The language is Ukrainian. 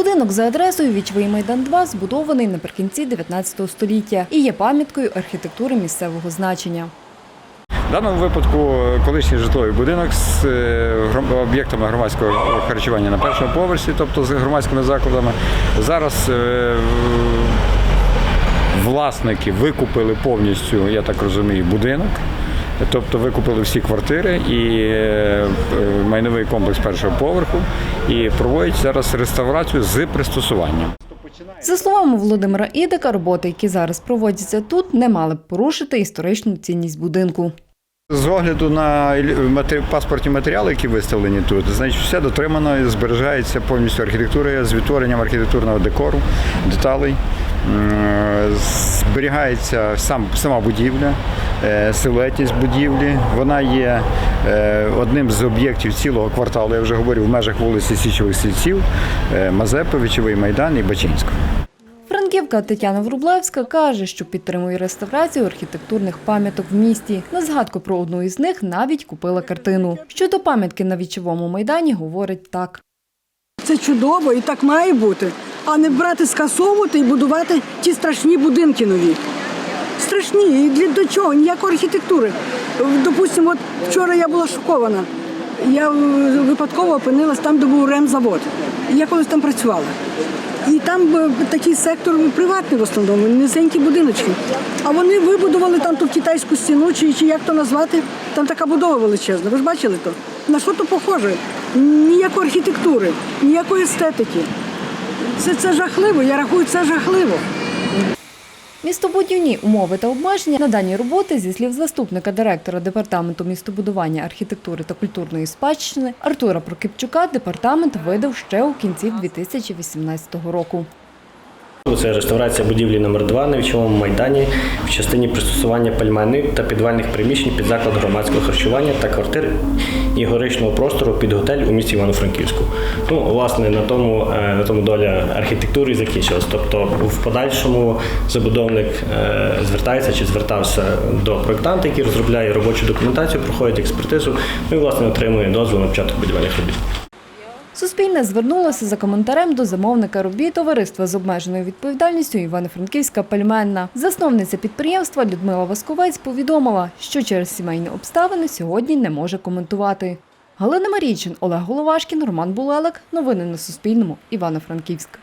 Будинок за адресою Вічовий майдан 2 збудований наприкінці 19 століття і є пам'яткою архітектури місцевого значення. В даному випадку е, колишній житловий будинок з е, об'єктами громадського харчування на першому поверсі, тобто з громадськими закладами. Зараз е, власники викупили повністю, я так розумію, будинок. Тобто викупили всі квартири і е, майновий комплекс першого поверху і проводять зараз реставрацію з пристосуванням. За словами Володимира Ідика, роботи, які зараз проводяться тут, не мали б порушити історичну цінність будинку. З огляду на паспортні матеріали, які виставлені тут, значить, все дотримано і зберігається повністю архітектура з відтворенням архітектурного декору, деталей. М, Зберігається сам, сама будівля, е, силуетність будівлі. Вона є е, одним з об'єктів цілого кварталу, я вже говорив, в межах вулиці Січових Сільців, е, Мазепи, Вічовий майдан і Бачинського. Франківка Тетяна Врублевська каже, що підтримує реставрацію архітектурних пам'яток в місті. На згадку про одну із них навіть купила картину. Щодо пам'ятки на вічовому майдані, говорить так. Це чудово і так має бути, а не брати, скасовувати і будувати ті страшні будинки нові. Страшні. І для до чого? Ніякої архітектури. Допустимо, от вчора я була шокована. Я е, випадково опинилась там, де був ремзавод. Я колись там працювала. І там е, такий сектор приватний в основному, низенькі будиночки. А вони вибудували там ту китайську стіну, чи, чи як то назвати, там така будова величезна. Ви ж бачили то? На що то похоже? Ніякої архітектури, ніякої естетики. Це, це жахливо, я рахую, це жахливо. Містобудівні умови та обмеження на дані роботи, зі слів заступника директора департаменту містобудування, архітектури та культурної спадщини Артура Прокипчука, департамент видав ще у кінці 2018 року. Це реставрація будівлі номер 2 на вічовому майдані в частині пристосування пальменів та підвальних приміщень під заклад громадського харчування та квартир і горичного простору під готель у місті Івано-Франківську. Ну, власне, на тому, е, на тому доля архітектури закінчилась. Тобто, в подальшому забудовник е, звертається чи звертався до проєктанта, який розробляє робочу документацію, проходить експертизу, ну і власне отримує дозвіл на початок будівельних робіт. Суспільне звернулося за коментарем до замовника робіт товариства з обмеженою відповідальністю Івано-Франківська пельменна. Засновниця підприємства Людмила Васковець повідомила, що через сімейні обставини сьогодні не може коментувати. Галина Марійчин, Олег Головашкін, Роман Булелик. Новини на Суспільному. Івано-Франківськ.